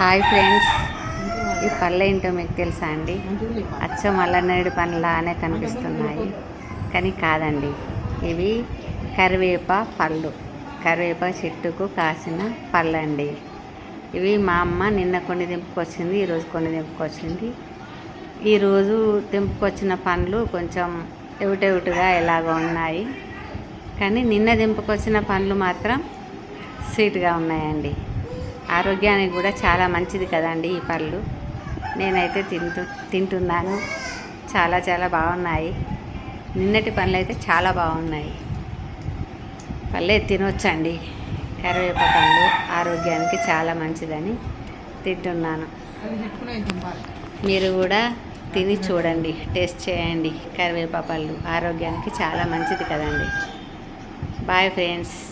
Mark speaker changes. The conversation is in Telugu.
Speaker 1: Hi friends. ఈ పళ్ళు ఏంటో మీకు తెలుసా అండి? అచ్చం అల్లనేడు పండ్లానే కనిపిస్తున్నాయి. కానీ కాదండి ఇవి కరివేప పళ్ళు. కరివేప చెట్టుకు కాసిన పళ్ళు అండి. ఇవి మా అమ్మ నిన్న కొన్ని దింపుకొచ్చింది ఈరోజు కొన్ని దింపుకొచ్చింది ఈరోజు దింపుకొచ్చిన పండ్లు కొంచెం ఎవుటెవుటుగా ఎలాగో ఉన్నాయి. కానీ నిన్న దింపుకొచ్చిన పండ్లు మాత్రం స్వీట్గా ఉన్నాయండి. ఆరోగ్యానికి కూడా చాలా మంచిది కదండి ఈ పళ్ళు. నేనైతే తింటూ తింటున్నాను. చాలా చాలా బాగున్నాయి. నిన్నటి పళ్ళు అయితే చాలా బాగున్నాయి. పళ్ళే తినొచ్చండి. కరివేప పండ్లు ఆరోగ్యానికి చాలా మంచిదని తింటున్నాను. మీరు కూడా తిని చూడండి టేస్ట్ చేయండి. కరివేప పళ్ళు ఆరోగ్యానికి చాలా మంచిది కదండి. Bye friends.